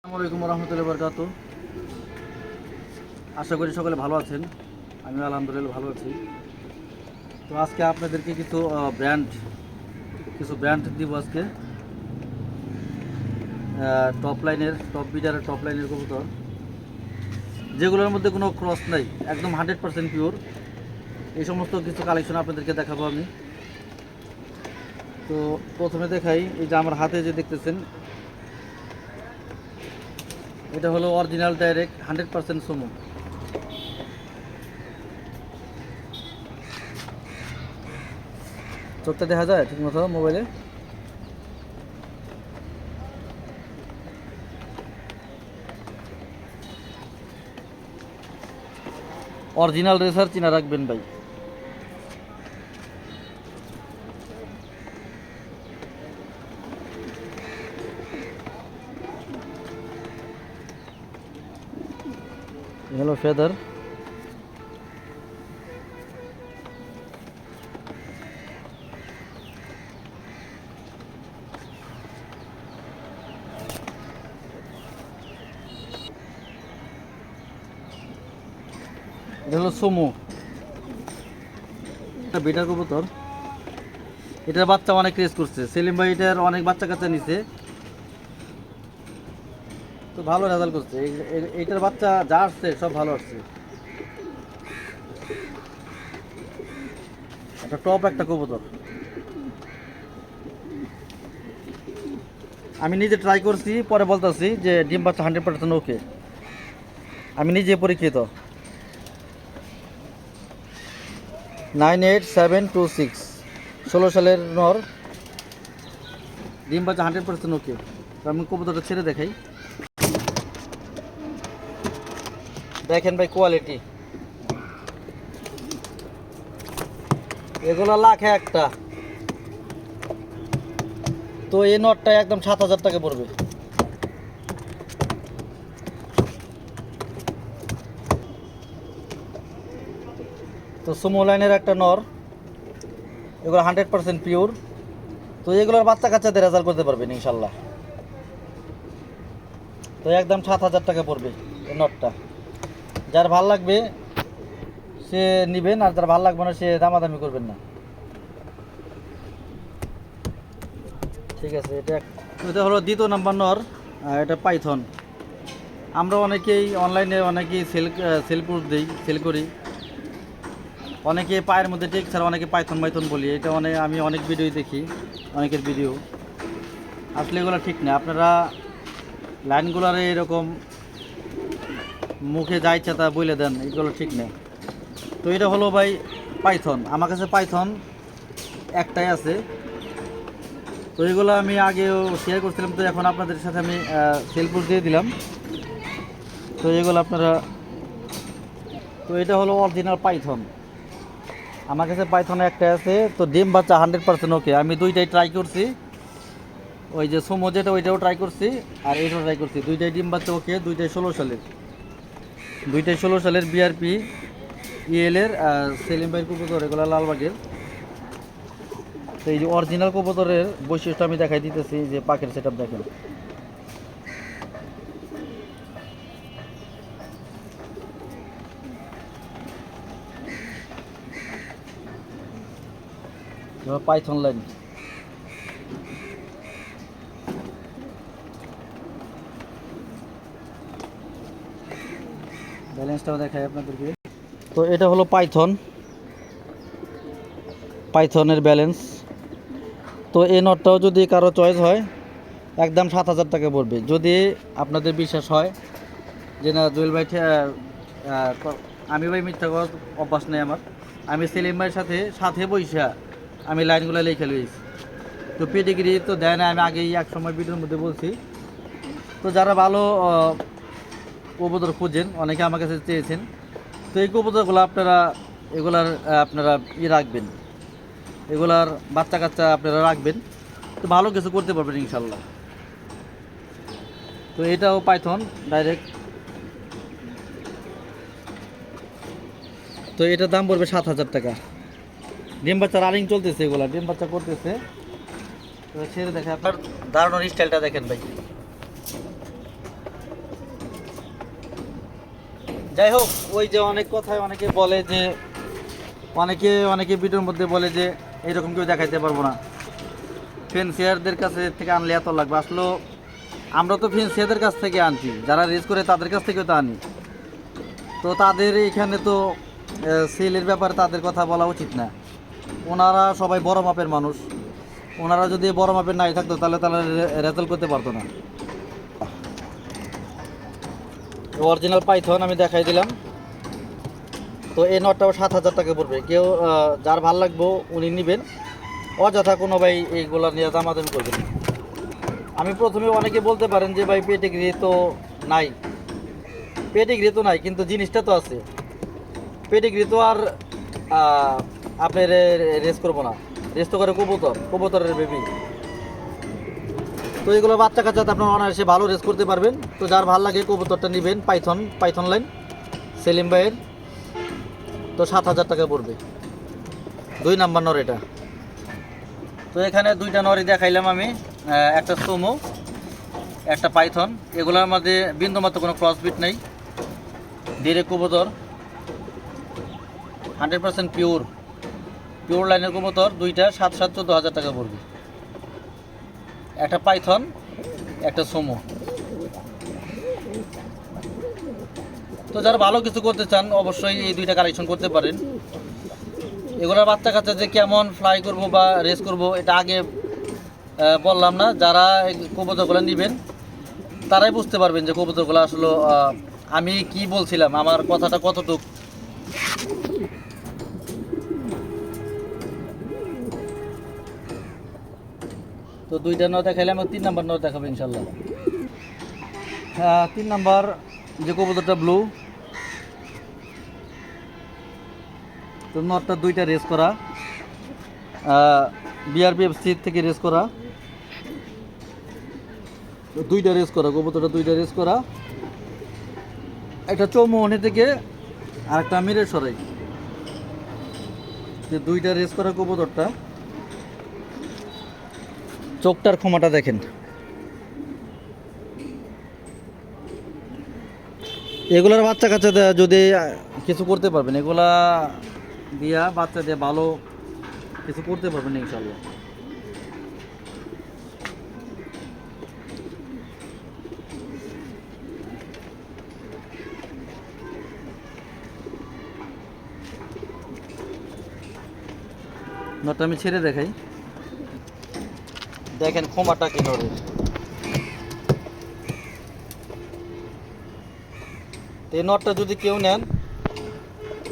আসসালামু আলাইকুম রহমতুল্লাহ বরকাত আশা করি সকলে ভালো আছেন। আমি আলহামদুলিল্লাহ ভালো আছি। তো আজকে আপনাদেরকে কিছু ব্র্যান্ড কিছু ব্র্যান্ড দিব আজকে। টপ লাইনের টপ বিডারের টপ লাইনের কবুতর। যেগুলোর মধ্যে কোনো ক্রস নাই, একদম হান্ড্রেড পার্সেন্ট পিওর এই সমস্ত কিছু কালেকশন আপনাদেরকে দেখাবো আমি। তো প্রথমে দেখাই, এই যে আমার হাতে যে দেখতেছেন এটা হলো অরিজিনাল ডাইরেক্ট হান্ড্রেড পার্সেন্ট সোমো চোখটা দেখা যায় ঠিক মতো মোবাইলে অরিজিনাল রেসার চিনা রাখবেন ভাই হলো ফেদার। এটা হলো সোমো। এটা বেটার কবুতর। এটার বাচ্চা অনেক রেস করছে। সেলিম ভাই এটার অনেক বাচ্চা কাচ্চা নিছে। তো ভালো রেজাল্ট করছে। এই- এই- এইটার বাচ্চা যা আসছে, সব ভালো আসছে। একটা টপ একটা কবুতর। আমি নিজে ট্রাই করছি, পরে বলতেছি যে ডিম বাচ্চা হান্ড্রেড পার্সেন্ট ওকে আমি নিজে পরীক্ষিত। Nine eight seven two six ষোলো সালের নর। ডিম বাচ্চা হান্ড্রেড পার্সেন্ট ওকে আমি কবুতরটা ছেড়ে দেখাই। দেখেন ভাই কোয়ালিটি এগুলো লাখে একটা। তো এই নটটা একদম সাত হাজার টাকা পড়বে। তো সুমো লাইনের একটা নর। এগুলো হান্ড্রেড পার্সেন্ট পিওর তো এগুলোর বাচ্চা কাচ্চাদের রেজাল্ট করতে পারবেন ইনশাল্লাহ। তো একদম সাত হাজার টাকা পড়বে এই নটটা। যার ভালো লাগবে সে নিবেন, আর যার ভালো লাগবে না সে দামাদামি করবেন না। ঠিক আছে, এটা এটা হলো দ্বিতীয় নাম্বার নর এটা পাইথন। আমরা অনেকেই অনলাইনে অনেকেই সেল সেল করে দিই, সেল করি। অনেকে পায়ের মধ্যে টেক ছাড়া অনেকে পাইথন পাইথন বলি, এটা অনেক আমি অনেক ভিডিও দেখি, অনেকের ভিডিও। আসলে এগুলো ঠিক না, আপনারা লাইনগুলারে এরকম মুখে যা ইচ্ছা তা বলে দেন, এগুলো ঠিক নেই। তো এটা হলো ভাই পাইথন। আমার কাছে পাইথন একটাই আছে। তো এগুলো আমি আগেও শেয়ার করছিলাম, তো এখন আপনাদের সাথে আমি সেলফুল দিয়ে দিলাম। তো এগুলো আপনারা, তো এটা হলো অরিজিনাল পাইথন। আমার কাছে পাইথন একটা আছে, তো ডিম বাচ্চা হান্ড্রেড পার্সেন্ট ওকে আমি দুইটাই ট্রাই করছি। ওই যে সোমো যেটা, ওইটাও ট্রাই করছি, আর এইটাও ট্রাই করছি। দুইটাই ডিম বাচ্চা ওকে দুইটাই ষোলো সালের। দুইটাই ষোলো সালের বিআরপি ইএলের সেলিম ভাইয়ের কবুতর, এগুলো লালবাগের। এই যে অরিজিনাল কবুতরের বৈশিষ্ট্য আমি দেখাই দিতেছি, যে পাখির সেট দেখেন। পাইথন লাইন ব্যালেন্সটাও দেখাই আপনাদেরকে। তো এটা হলো পাইথন পাইথনের ব্যালেন্স তো এই নটটাও যদি কারও চয়েস হয়, একদম সাত হাজার টাকা পড়বে। যদি আপনাদের বিশ্বাস হয় যে না, জুয়েল ভাই আমি ভাই মিথ্যা কথা অভ্যাস নেই আমার। আমি সেলিম ভাইয়ের সাথে সাথে বইসা আমি লাইনগুলো লিখে লইছি। তো পেডিগ্রি তো দেয় না, আমি আগেই এক সময় ভিডিওর মধ্যে বলছি। তো যারা ভালো কবুতর খুঁজেন, অনেকে আমার কাছে চেয়েছেন। তো এই কবুতরগুলো আপনারা, এগুলার আপনারা ই রাখবেন। এগুলার বাচ্চা কাচ্চা আপনারা রাখবেন। তো ভালো কিছু করতে পারবেন ইনশাল্লাহ তো এটাও পাইথন ডাইরেক্ট তো এটার দাম পড়বে সাত হাজার টাকা। ডিম বাচ্চা রানিং চলতেছে এগুলা, ডিম বাচ্চা করতেছে। তো ছেড়ে দেখে আপনার দাঁড়ানোর স্টাইলটা দেখেন ভাই। যাই হোক, ওই যে অনেক কথায় অনেকে বলে যে, অনেকে অনেকে ভিডিওর মধ্যে বলে যে, এরকম কেউ দেখাইতে পারব না। ফেন্সিয়ারদের কাছে থেকে আনলে এত লাগবে। আসলে, আমরা তো ফেন্সিয়ারদের কাছ থেকে আনছি, যারা রেস করে তাদের কাছ থেকেও তো আনি। তো তাদের এখানে তো সেলের ব্যাপারে তাদের কথা বলা উচিত না। ওনারা সবাই বড় মাপের মানুষ। ওনারা যদি বড় মাপের নাই থাকতো, তাহলে তারা রেজাল্ট করতে পারতো না। অরিজিনাল পাইথন আমি দেখাই দিলাম। তো এই নটটাও সাত হাজার টাকা পড়বে। কেউ যার ভালো লাগবো উনি নেবেন। অযথা কোনো ভাই এইগুলা নিয়ে দামাদামি করবেন আমি প্রথমে অনেকে বলতে পারেন যে ভাই পেটিগ্রি তো নাই। পেটিগ্রি তো নাই কিন্তু জিনিসটা তো আছে। পেটিগ্রি তো আর আহ, আপনি রেস করব না। রেস তো করে কবুতর। কবুতরের বেবি। তো এগুলো বাচ্চা কাচ্চাতে আপনার অনায়াসে ভালো রেস করতে পারবেন। তো যার ভালো লাগে কবুতরটা নেবেন, পাইথন পাইথন লাইন, সেলিম ভাইয়ের। তো সাত হাজার টাকা পড়বে। দুই নাম্বার নর এটা। তো এখানে দুইটা নরই দেখাইলাম আমি একটা সোমো, একটা পাইথন। এগুলোর মধ্যে বিন্দুমাত্র কোনো ক্রসবিট নেই। ডিরেক্ট কবুতর। হান্ড্রেড পার্সেন্ট পিওর পিওর লাইনের কবুতর, দুইটা, সাত সাত, চোদ্দ হাজার টাকা পড়বে। একটা পাইথন, একটা সোমো। তো যারা ভালো কিছু করতে চান, অবশ্যই এই দুইটা কালেকশন করতে পারেন। এগুলোর বাচ্চা কাচ্চা যে কেমন ফ্লাই করব বা রেস করব, এটা আগে বললাম না। যারা কবুতরগুলো নেবেন, তারাই বুঝতে পারবেন যে কবুতরগুলো আসলে আমি কি বলছিলাম, আমার কথাটা কতটুক। তো দুইটা নয় দেখাইলে আমি তিন নাম্বার নয় দেখাবো ইনশাল্লাহ। তিন নাম্বার যে কবুতরটা ব্লু তো নটটা দুইটা রেস করা। বিআরপিএফসি থেকে রেস করা। দুইটা রেস করা, কবুতরটা দুইটা রেস করা। একটা চৌমোহনি থেকে আর একটা মিরের সরাই। যে দুইটা রেস করা কবুতরটা। চোখটার ক্ষমাটা দেখেন। এগুলার বাচ্চা কাচ্চা যদি কিছু করতে পারবেন, এগুলা দিয়া বাচ্চা দিয়ে ভালো কিছু করতে পারবেন ইনশাল্লাহ নটা আমি ছেড়ে দেখাই। দেখেন ক্ষমাটা কি নড়ে এই নটটা যদি কেউ নেন,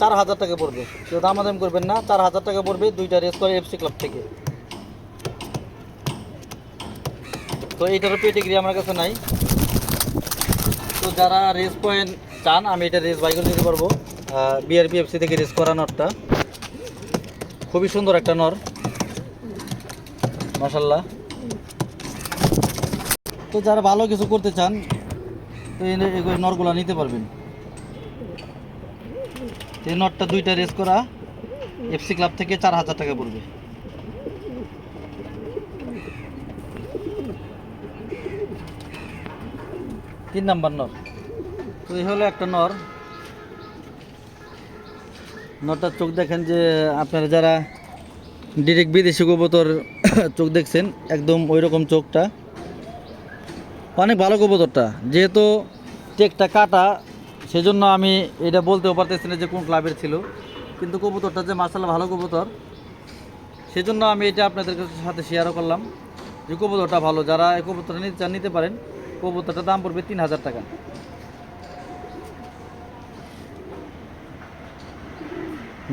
চার হাজার টাকা পড়বে। কেউ দামাদাম করবেন না, চার হাজার টাকা পড়বে দুইটা রেস করে এফসি ক্লাব থেকে। তো এইটারও পেটিগ্রি আমার কাছে নাই। তো যারা রেস পয়েন্ট চান, আমি এটা রেস বাই করে দিতে পারব। বিআরপি এফসি থেকে রেস করা নটটা। খুবই সুন্দর একটা নর মাসাল্লাহ তো যারা ভালো কিছু করতে চান, তো এই নরগুলা নিতে পারবেন। এই নটটা দুইটা রেস করা এফসি ক্লাব থেকে চার হাজার টাকা পড়বে। তিন নাম্বার নর। তো এই হলো একটা নর। নরটার চোখ দেখেন যে আপনারা যারা ডিরেক্ট বিদেশি কবুতর চোখ দেখছেন, একদম ওই রকম চোখটা। অনেক ভালো কবুতরটা। যেহেতু টেকটা কাটা, সেজন্য আমি এটা বলতেও পারতেছি না যে কোন ক্লাবের ছিল। কিন্তু কবুতরটা যে মার্শাল ভালো কবুতর, সেজন্য আমি এটা আপনাদের সাথে শেয়ারও করলাম যে কবুতরটা ভালো। যারা এই কবুতরটা নিতে চান, নিতে পারেন। কবুতরটার দাম পড়বে তিন হাজার টাকা।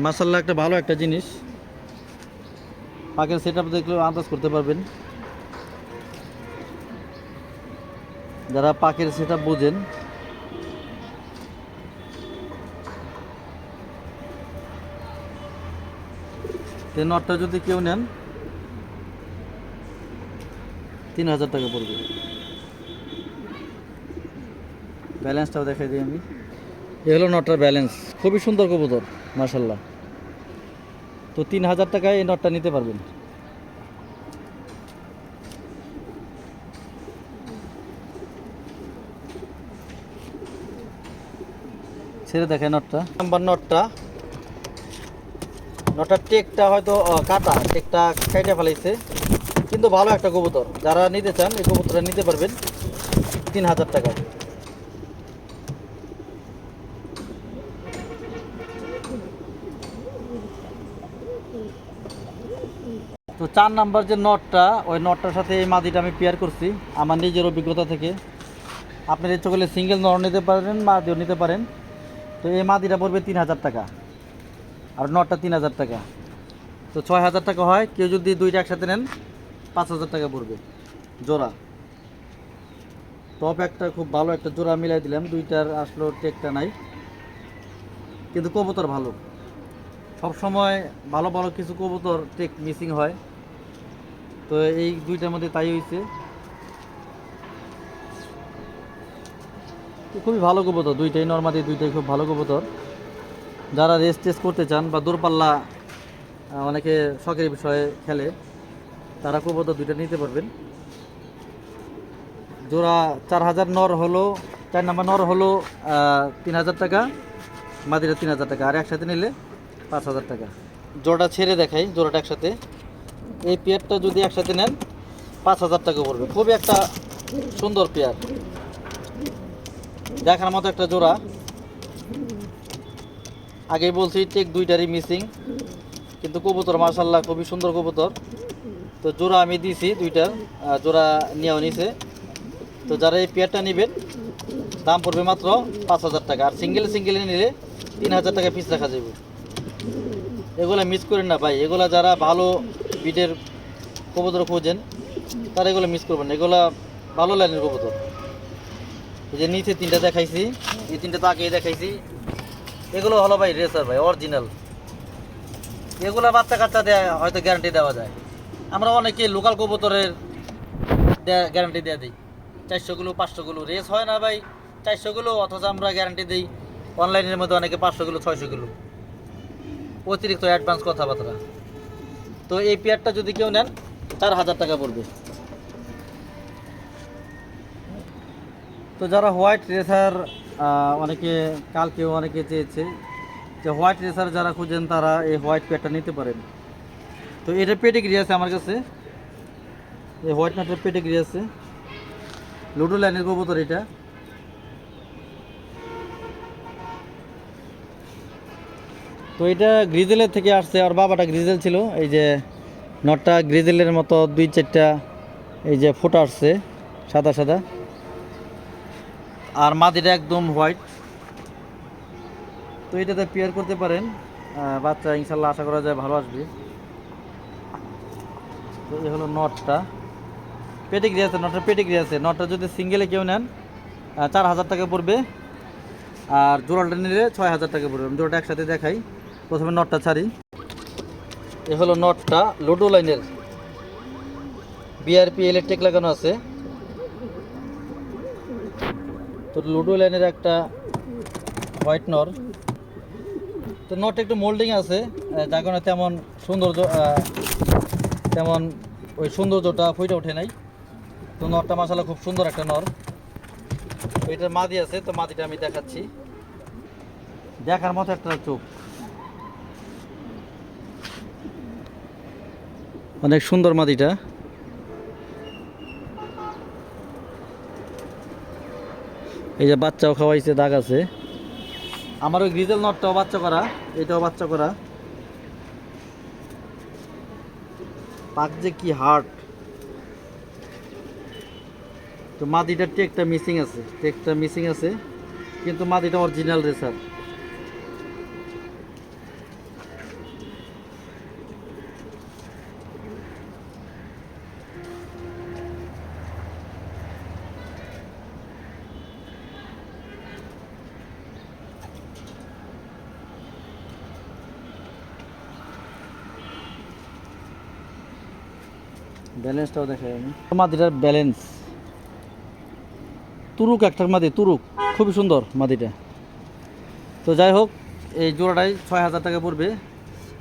মার্শাল্লাহ একটা ভালো একটা জিনিস। পাখির সেট আপ দেখলেও আন্দাজ করতে পারবেন। যারা পাখির সেটা বোঝেন। তো নটটা যদি কেউ নেন, তিন হাজার টাকা পড়বে। ব্যালেন্সটাও দেখাই দিই আমি। এ হলো নটটার ব্যালেন্স। খুবই সুন্দর কবুতর মার্শাল্লাহ তো তিন হাজার টাকায় এই নটটা নিতে পারবেন। ছেড়ে নটটা। নাম্বার নটটা। নটার টেকটা হয়তো কাটা, টেকটা কেটে ফেলাইছে। কিন্তু ভালো একটা কবুতর। যারা নিতে চান, এই কবুতরটা নিতে পারবেন তিন হাজার টাকা তো চার নাম্বার যে নটটা, ওই নটটার সাথে এই মাদিটা আমি পেয়ার করছি, আমার নিজের অভিজ্ঞতা থেকে। আপনার ইচ্ছে করলে সিঙ্গেল নর নিতে পারেন, মাদিও নিতে পারেন। তো এই মাদিটা পড়বে তিন হাজার টাকা। আর নটটা তিন হাজার টাকা। তো ছয় হাজার টাকা হয়, কেউ যদি দুইটা একসাথে নেন, পাঁচ হাজার টাকা পড়বে। জোড়া। টপ একটা খুব ভালো একটা জোড়া মিলাই দিলাম, দুইটার আসলো টেকটা নাই। কিন্তু কবুতর ভালো। সব সময় ভালো ভালো কিছু কবুতর টেক মিসিং হয়। তো এই দুইটার মধ্যে তাই হয়েছে খুবই ভালো কবুতর, দুইটাই নর্মাদি, দুইটাই খুব ভালো কবুতর। যারা রেস টেস করতে চান বা দূরপাল্লা অনেকে শখের বিষয়ে খেলে, তারা কবুতর দুইটা নিতে পারবেন। জোড়া চার হাজার নর হলো, চার নাম্বার নর হলো তিন হাজার টাকা, মাদিরা তিন হাজার টাকা। আর একসাথে নিলে পাঁচ হাজার টাকা। জোড়াটা ছেড়ে দেখাই, জোড়াটা একসাথে। এই পেয়ারটা যদি একসাথে নেন, পাঁচ হাজার টাকা পড়বে। খুবই একটা সুন্দর পেয়ার দেখার মতো একটা জোড়া। আগেই বলছি, টেক দুইটারই মিসিং কিন্তু কবুতর মার্শাল্লাহ খুবই সুন্দর কবুতর। তো জোড়া আমি দিয়েছি দুইটার জোড়া নেওয়া নিছে। তো যারা এই পেয়ারটা নেবেন, দাম পড়বে মাত্র পাঁচ হাজার টাকা। আর সিঙ্গেল সিঙ্গেল নিলে তিন হাজার টাকা পিস রাখা যাবে। এগুলা মিস করেন না ভাই। এগুলা যারা ভালো বিটের কবুতর খোঁজেন, তারা এগুলো মিস করবেন এগুলা ভালো লাইনের কবুতর। এই যে নিচে তিনটা দেখাইছি, এই তিনটা তো আগেই দেখাইছি। এগুলো হলো ভাই রেসার ভাই অরিজিনাল এগুলা বাচ্চা কাচ্চা দেয় হয়তো গ্যারান্টি দেওয়া যায়। আমরা অনেকে লোকাল কবুতরের গ্যারান্টি দেওয়া দিই। চারশোগুলো পাঁচশোগুলো রেস হয় না ভাই। চারশোগুলো অথচ আমরা গ্যারান্টি দিই। অনলাইনের মধ্যে অনেকে পাঁচশোগুলো ছয়শোগুলো অতিরিক্ত অ্যাডভান্স কথাবার্তা। তো এই পেয়ারটা যদি কেউ নেন, চার হাজার টাকা পড়বে। তো যারা হোয়াইট রেসার অনেকে কালকেও অনেকে চেয়েছে যে হোয়াইট রেসার যারা খুঁজেন তারা এই হোয়াইট পেয়ারটা নিতে পারেন। তো এটা পেডিগ্রি আছে আমার কাছে। এই হোয়াইট নাটের পেডিগ্রি আছে। লুডো লাইনের কবুতর এটা। তো এটা গ্রিজেলের থেকে আসছে, আর বাবাটা গ্রিজেল ছিল। এই যে নটটা গ্রিজেলের মতো দুই চারটা এই যে ফোটা আসছে, সাদা সাদা। আর মাদিটা একদম হোয়াইট তো এটাতে পেয়ার করতে পারেন। বাচ্চা ইনশাল্লাহ আশা করা যায় ভালো আসবে। তো এ হলো নটটা পেটিগ্রি আছে নটটা পেটিগ্রি আছে। নটটা যদি সিঙ্গেলে কেউ নেন চার হাজার টাকা পড়বে। আর জোড়াটা নিলে ছয় হাজার টাকা পড়বে। আমি জোড়াটা একসাথে দেখাই। প্রথমে নটটা ছাড়ি। এ হলো নটটা লুডো লাইনের বিআরপি ইলেকট্রিক লাগানো আছে। তো লুডো লাইনের একটা হোয়াইট নর। তো নট একটু মোল্ডিং আছে যার কারণে তেমন সৌন্দর্য তেমন ওই সৌন্দর্যটা ফুটে ওঠে নাই। তো নরটা মাসালা খুব সুন্দর একটা নর। এটার মাদি আছে, তো মাদিটা আমি দেখাচ্ছি। দেখার মতো একটা চোখ। অনেক সুন্দর মাদিটা। এই যে বাচ্চাও খাওয়াইছে, দাগ আছে। আমার ওই গ্রিজেল নটটাও বাচ্চা করা, এটাও বাচ্চা করা। পাক যে কি হার্ট। তো মাদিটার টেকটা মিসিং আছে, টেকটা মিসিং আছে, কিন্তু মাদিটা অরিজিনাল রেসার ব্যালেন্সটাও দেখা যায়নি মাদিটার ব্যালেন্স। তুরুক একটা মাটি তুরুক। খুবই সুন্দর মাটিটা তো যাই হোক, এই জোড়াটাই ছয় হাজার টাকা পড়বে।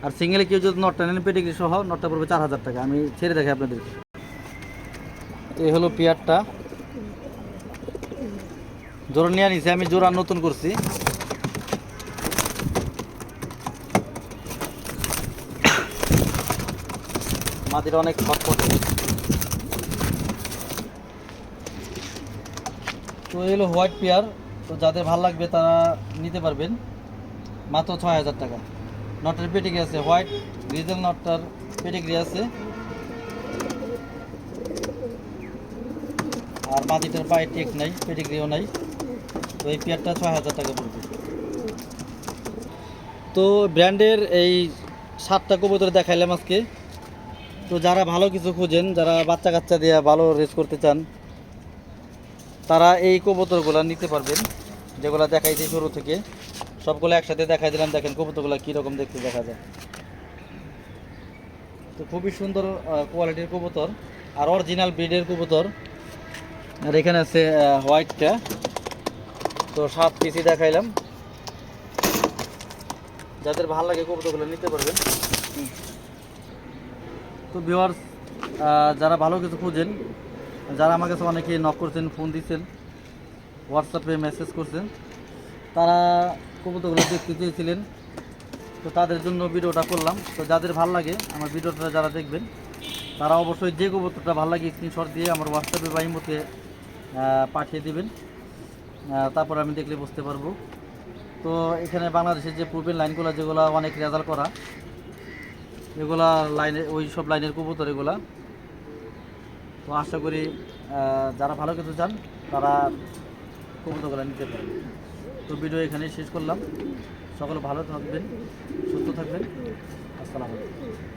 আর সিঙ্গেলে কেউ যদি নটটা নেন পেটিগ্রি সহ নটটা পড়বে চার হাজার টাকা। আমি ছেড়ে দেখি আপনাদের এই হলো পিয়ারটা। জোড়া নিয়ে নিছি, আমি জোড়া নতুন করছি। মাটিটা অনেক খটখটে। তো এই হলো হোয়াইট পেয়ার তো যাদের ভালো লাগবে তারা নিতে পারবেন। মাত্র ছয় হাজার টাকা। নটের পেটিগ্রি আছে হোয়াইট গ্রিজেল নটটার পেটিগ্রি আছে। আর মাটিটার পায়ে টেক নাই পেটিগ্রিও নাই। তো এই পেয়ারটা ছয় হাজার টাকা পড়বে। তো ব্র্যান্ডের এই সাতটা কবুতর দেখাইলাম আজকে। তো যারা ভালো কিছু খুঁজেন, যারা বাচ্চা কাচ্চা দিয়ে ভালো রেস করতে চান তারা এই কবুতরগুলো নিতে পারবেন, যেগুলো দেখাইছি শুরু থেকে। সবগুলো একসাথে দেখাই দিলাম, দেখেন কবুতরগুলো কীরকম দেখতে দেখা যায়। তো খুবই সুন্দর কোয়ালিটির কবুতর, আর অরিজিনাল ব্রিডের কবুতর। আর এখানে আছে হোয়াইটটা তো সাত পিসি দেখাইলাম। যাদের ভালো লাগে কবুতরগুলো নিতে পারবেন। তো ভিওয়ার্স যারা ভালো কিছু খুঁজেন যারা আমার কাছে অনেকে নক করছেন ফোন দিচ্ছেন হোয়াটসঅ্যাপে মেসেজ করছেন, তারা কবুতরগুলো দেখতে চেয়েছিলেন। তো তাদের জন্য ভিডিওটা করলাম। তো যাদের ভালো লাগে আমার ভিডিওটা যারা দেখবেন, তারা অবশ্যই যে কবুতরটা ভালো লাগে স্ক্রিনশট দিয়ে আমার হোয়াটসঅ্যাপে বা ইমোতে পাঠিয়ে দিবেন। তারপর আমি দেখলে বুঝতে পারব। তো এখানে বাংলাদেশের যে প্রুভেন লাইনগুলো, যেগুলো অনেক রেজাল্ট করা, এগুলা লাইনে ওই সব লাইনের কবুতর এগুলা। তো আশা করি যারা ভালো কিছু চান, তারা কবুতরগুলো নিতে পারেন। তো ভিডিও এখানেই শেষ করলাম। সকলে ভালো থাকবেন, সুস্থ থাকবেন। আসসালামু আলাইকুম।